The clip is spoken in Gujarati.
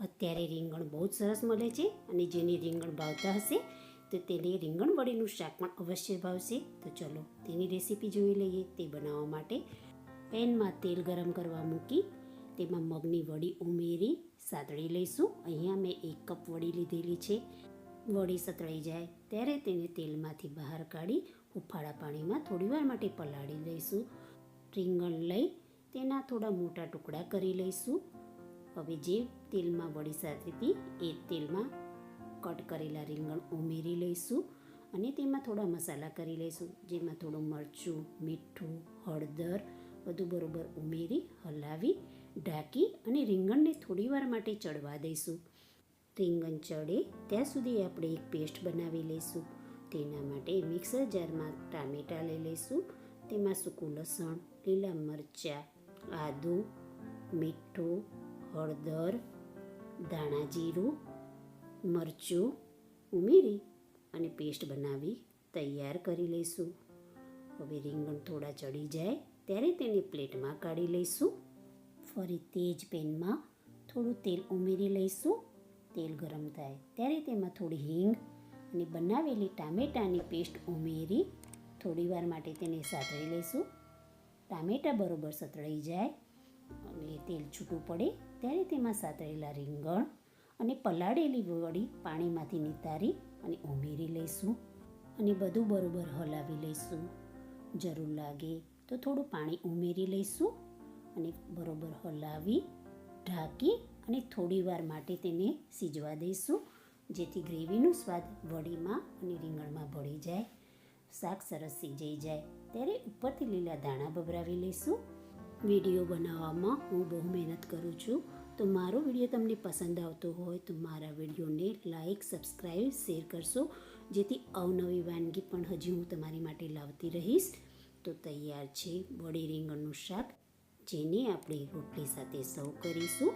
અત્યારે રીંગણ બહુ જ સરસ મળે છે અને જેને રીંગણ ભાવતા હશે તો તેને રીંગણ વડીનું શાક પણ અવશ્ય ભાવશે. તો ચલો તેની રેસીપી જોઈ લઈએ. તે બનાવવા માટે પેનમાં તેલ ગરમ કરવા મૂકી તેમાં મગની વડી ઉમેરી સાતળી લઈશું. અહીંયા મેં એક કપ વડી લીધેલી છે. વડી સતળાઈ જાય ત્યારે તેને તેલમાંથી બહાર કાઢી હુફાળા પાણીમાં થોડીવાર માટે પલાળી લઈશું. રીંગણ લઈ તેના થોડા મોટા ટુકડા કરી લઈશું. હવે જે તેલમાં વડી સાતરી હતી, એ તેલમાં કટ કરેલા રીંગણ ઉમેરી લઈશું અને તેમાં થોડા મસાલા કરી લઈશું. જેમાં થોડું મરચું, મીઠું, હળદર બધું બરોબર ઉમેરી, હલાવી, ઢાંકી અને રીંગણને થોડીવાર માટે ચડવા દઈશું. રીંગણ ચડે ત્યાં સુધી આપણે એક પેસ્ટ બનાવી લઈશું. તેના માટે મિક્સર જારમાં ટામેટાં લઈ લઈશું. તેમાં સૂકું લસણ, લીલા મરચાં, આદું, મીઠું હળદર, ધાણા જીરું, મરચું ઉમેરી અને પેસ્ટ બનાવી તૈયાર કરી લઈશું. હવે રીંગણ થોડા ચડી જાય ત્યારે તેને પ્લેટમાં કાઢી લઈશું. ફરી તે જ પેનમાં થોડું તેલ ઉમેરી લઈશું. તેલ ગરમ થાય ત્યારે તેમાં થોડી હિંગ અને બનાવેલી ટામેટાની પેસ્ટ ઉમેરી થોડીવાર માટે તેને સાતળી લઈશું. ટામેટાં બરોબર સતળાઈ જાય અને તેલ છૂટું પડે ત્યારે તેમાં સાતળેલા રીંગણ અને પલાળેલી વડી પાણીમાંથી નિતારી અને ઉમેરી લઈશું અને બધું બરોબર હલાવી લઈશું. જરૂર લાગે તો થોડું પાણી ઉમેરી લઈશું અને બરોબર હલાવી ઢાંકી અને થોડી વાર માટે તેને સીજવા દઈશું, જેથી ગ્રેવીનો સ્વાદ વડીમાં અને રીંગણમાં ભળી જાય, શાક સરસ સીજાઈ જાય, ત્યારે ઉપરથી લીલા દાણા ભભરાવી લઈશું વીડિયો બનાવવામાં હું બહુ મહેનત કરું છું. તો મારો વીડિયો તમને પસંદ આવતો હોય તો મારા વિડીયોને લાઈક, સબસ્ક્રાઈબ, શેર કરશો. જેથી અવનવી વાનગી પણ હજી હું તમારી માટે લાવતી રહીશ. તો તૈયાર છે બોડી રીંગણનું શાક, જેને આપણે રોટલી સાથે સર્વ કરીશું.